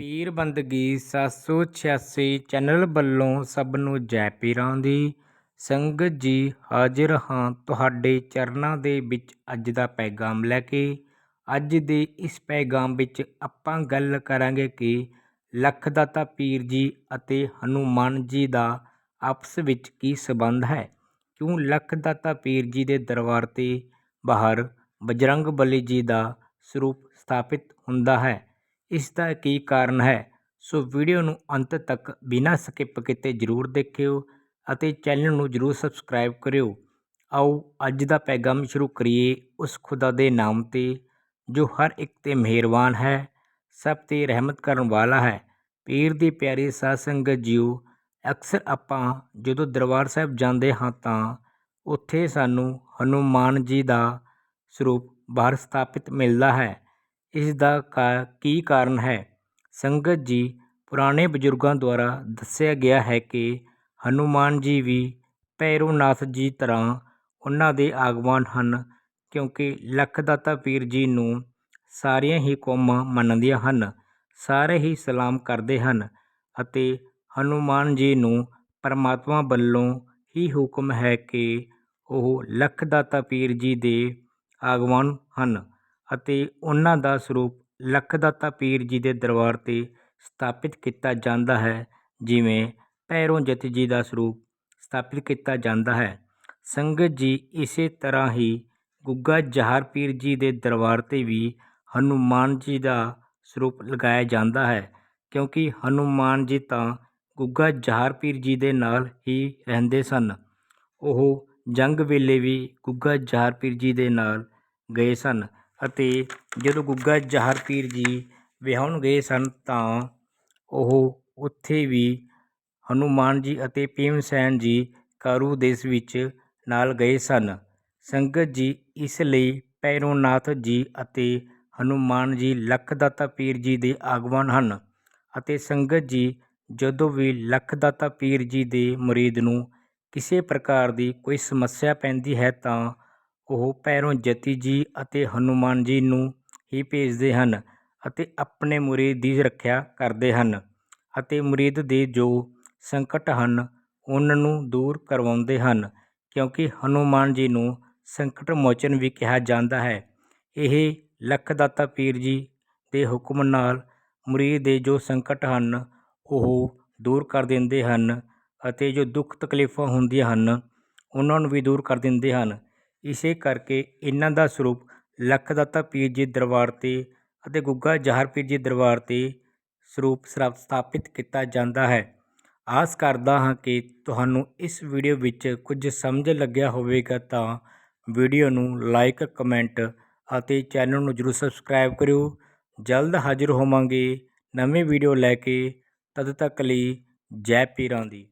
ਪੀਰ ਬੰਦਗੀ 786 ਚੈਨਲ ਵੱਲੋਂ ਸਭ ਨੂੰ ਜੈ ਪੀਰਾਂ ਦੀ ਸੰਗਤ ਜੀ ਹਾਜ਼ਰ ਹਾਂ। ਤੁਹਾਡੇ ਚਰਨਾਂ ਦੇ ਵਿੱਚ ਅੱਜ ਦਾ ਪੈਗਾਮ ਲੈ ਕੇ, ਅੱਜ ਦੇ ਇਸ ਪੈਗਾਮ ਵਿੱਚ ਆਪਾਂ ਗੱਲ ਕਰਾਂਗੇ ਕਿ ਲੱਖਦਾਤਾ ਪੀਰ ਜੀ ਅਤੇ ਹਨੂਮਾਨ ਜੀ ਦਾ ਆਪਸ ਵਿੱਚ ਕੀ ਸਬੰਧ ਹੈ। ਕਿਉਂ ਲੱਖਦਾਤਾ ਪੀਰ ਜੀ ਦੇ ਦਰਬਾਰ ਤੇ ਬਾਹਰ ਬਜਰੰਗ ਬਲੀ ਜੀ ਦਾ ਸਰੂਪ ਸਥਾਪਿਤ ਹੁੰਦਾ ਹੈ? ਇਸ ਦਾ ਕੀ ਕਾਰਨ ਹੈ? ਸੋ ਵੀਡੀਓ ਨੂੰ ਅੰਤ ਤੱਕ ਬਿਨਾਂ ਸਕਿਪ ਕੀਤੇ ਜ਼ਰੂਰ ਦੇਖਿਓ ਅਤੇ ਚੈਨਲ ਨੂੰ ਜ਼ਰੂਰ ਸਬਸਕ੍ਰਾਈਬ ਕਰਿਓ। ਆਓ, ਅੱਜ ਦਾ ਪੈਗਾਮ ਸ਼ੁਰੂ ਕਰੀਏ ਉਸ ਖੁਦਾ ਦੇ ਨਾਮ ਤੇ, ਜੋ ਹਰ ਇੱਕ ਤੇ ਮਿਹਰਬਾਨ ਹੈ, ਸਭ ਤੇ ਰਹਿਮਤ ਕਰਨ ਵਾਲਾ ਹੈ। ਪੀਰ ਦੀ ਪਿਆਰੀ ਸਾਧ ਸੰਗਤ ਜੀਓ, ਅਕਸਰ ਆਪਾਂ ਜਦੋਂ ਦਰਬਾਰ ਸਾਹਿਬ ਜਾਂਦੇ ਹਾਂ ਤਾਂ ਉੱਥੇ ਸਾਨੂੰ ਹਨੂਮਾਨ ਜੀ ਦਾ ਸਰੂਪ ਬਾਹਰ ਸਥਾਪਿਤ ਮਿਲਦਾ ਹੈ। ਇਸ ਦਾ ਕਾ- ਕੀ ਕਾਰਨ ਹੈ? ਸੰਗਤ ਜੀ ਪੁਰਾਣੇ ਬਜ਼ੁਰਗਾਂ ਦੁਆਰਾ ਦੱਸਿਆ ਗਿਆ ਹੈ ਕਿ ਹਨੂੰਮਾਨ ਜੀ ਵੀ ਭੈਰੋਨਾਥ ਜੀ ਤਰ੍ਹਾਂ ਉਹਨਾਂ ਦੇ ਆਗਵਾਨ ਹਨ, ਕਿਉਂਕਿ ਲੱਖਦਾਤਾ ਪੀਰ ਜੀ ਨੂੰ ਸਾਰੀਆਂ ਹੀ ਕੌਮਾਂ ਮੰਨਦੀਆਂ ਹਨ, ਸਾਰੇ ਹੀ ਸਲਾਮ ਕਰਦੇ ਹਨ ਅਤੇ ਹਨੂੰਮਾਨ ਜੀ ਨੂੰ ਪਰਮਾਤਮਾ ਵੱਲੋਂ ਹੀ ਹੁਕਮ ਹੈ ਕਿ ਉਹ ਲੱਖਦਾਤਾ ਪੀਰ ਜੀ ਦੇ ਆਗਵਾਨ ਹਨ। ਅਤੇ ਉਹਨਾਂ ਦਾ ਸਰੂਪ ਲੱਖਦਾਤਾ ਪੀਰ ਜੀ ਦੇ ਦਰਬਾਰ ਤੇ ਸਥਾਪਿਤ ਕੀਤਾ ਜਾਂਦਾ ਹੈ, ਜਿਵੇਂ ਭੈਰੋਂ ਜੱਤ ਜੀ ਦਾ ਸਰੂਪ ਸਥਾਪਿਤ ਕੀਤਾ ਜਾਂਦਾ ਹੈ। ਸੰਗਤ ਜੀ ਇਸੇ ਤਰ੍ਹਾਂ ਹੀ ਗੁੱਗਾ ਜਹਾਰ ਪੀਰ ਜੀ ਦੇ ਦਰਬਾਰ ਤੇ ਵੀ ਹਨੂੰਮਾਨ ਜੀ ਦਾ ਸਰੂਪ ਲਗਾਇਆ ਜਾਂਦਾ ਹੈ, ਕਿਉਂਕਿ ਹਨੂੰਮਾਨ ਜੀ ਤਾਂ ਗੁੱਗਾ ਜਹਾਰ ਪੀਰ ਜੀ ਦੇ ਨਾਲ ਹੀ ਰਹਿੰਦੇ ਸਨ। ਉਹ ਜੰਗ ਵੇਲੇ ਵੀ ਗੁੱਗਾ ਜਹਾਰ ਪੀਰ ਜੀ ਦੇ ਨਾਲ ਗਏ ਸਨ। ਅਤੇ ਜਦੋਂ ਗੁੱਗਾ ਜਹਾਰ ਪੀਰ ਜੀ ਵਿਆਹੁਣ ਗਏ ਸਨ ਤਾਂ ਉਹ ਉੱਥੇ ਵੀ ਹਨੂੰਮਾਨ ਜੀ ਅਤੇ ਭੀਮ ਸੈਨ ਜੀ ਕਾਰੂ ਦੇਸ਼ ਵਿੱਚ ਨਾਲ ਗਏ ਸਨ। ਸੰਗਤ ਜੀ ਇਸ ਲਈ ਭੈਰੋਨਾਥ ਜੀ ਅਤੇ ਹਨੂੰਮਾਨ ਜੀ ਲੱਖ ਦਾਤਾ ਪੀਰ ਜੀ ਦੇ ਆਗਵਾਨ ਹਨ ਅਤੇ ਸੰਗਤ ਜੀ ਜਦੋਂ ਵੀ ਲੱਖ ਦਾਤਾ ਪੀਰ ਜੀ ਦੇ ਮੁਰੀਦ ਨੂੰ ਕਿਸੇ ਪ੍ਰਕਾਰ ਦੀ ਕੋਈ ਸਮੱਸਿਆ ਪੈਂਦੀ ਹੈ ਤਾਂ ਉਹ ਭੈਰੋਂ ਜਤੀ ਜੀ ਅਤੇ ਹਨੂੰਮਾਨ ਜੀ ਨੂੰ ਹੀ ਭੇਜਦੇ ਹਨ ਅਤੇ ਆਪਣੇ ਮੁਰੀਦ ਦੀ ਰੱਖਿਆ ਕਰਦੇ ਹਨ ਅਤੇ ਮੁਰੀਦ ਦੇ ਜੋ ਸੰਕਟ ਹਨ, ਉਹਨਾਂ ਨੂੰ ਦੂਰ ਕਰਵਾਉਂਦੇ ਹਨ, ਕਿਉਂਕਿ ਹਨੂੰਮਾਨ ਜੀ ਨੂੰ ਸੰਕਟ ਮੋਚਨ ਵੀ ਕਿਹਾ ਜਾਂਦਾ ਹੈ। ਇਹ ਲੱਖ ਦਾਤਾ ਪੀਰ ਜੀ ਦੇ ਹੁਕਮ ਨਾਲ ਮੁਰੀਦ ਦੇ ਜੋ ਸੰਕਟ ਹਨ, ਉਹ ਦੂਰ ਕਰ ਦਿੰਦੇ ਹਨ ਅਤੇ ਜੋ ਦੁੱਖ ਤਕਲੀਫਾਂ ਹੁੰਦੀਆਂ ਹਨ, ਉਹਨਾਂ ਨੂੰ ਵੀ ਦੂਰ ਕਰ ਦਿੰਦੇ ਹਨ। ਇਸੇ ਕਰਕੇ ਇਹਨਾਂ ਦਾ ਸਰੂਪ ਲੱਖਦਾਤਾ ਪੀਰ ਜੀ ਦਰਬਾਰ ਤੇ ਅਤੇ ਗੁੱਗਾ ਜਹਰ ਪੀਰ ਜੀ ਦਰਬਾਰ ਤੇ ਸਰੂਪ ਸਰਾ- ਸਥਾਪਿਤ ਕੀਤਾ ਜਾਂਦਾ ਹੈ। ਆਸ ਕਰਦਾ ਹਾਂ ਕਿ ਤੁਹਾਨੂੰ ਇਸ ਵੀਡੀਓ ਵਿੱਚ ਕੁਝ ਸਮਝ ਲੱਗਿਆ ਹੋਵੇਗਾ ਤਾਂ ਵੀਡੀਓ ਨੂੰ ਲਾਈਕ, ਕਮੈਂਟ ਅਤੇ ਚੈਨਲ ਨੂੰ ਜਰੂਰ ਸਬਸਕ੍ਰਾਈਬ ਕਰਿਓ। ਜਲਦ ਹਾਜ਼ਰ ਹੋਵਾਂਗੇ ਨਵੀਂ ਵੀਡੀਓ ਲੈ ਕੇ। ਤਦ ਤੱਕ ਲਈ ਜੈ ਪੀਰਾਂ ਦੀ।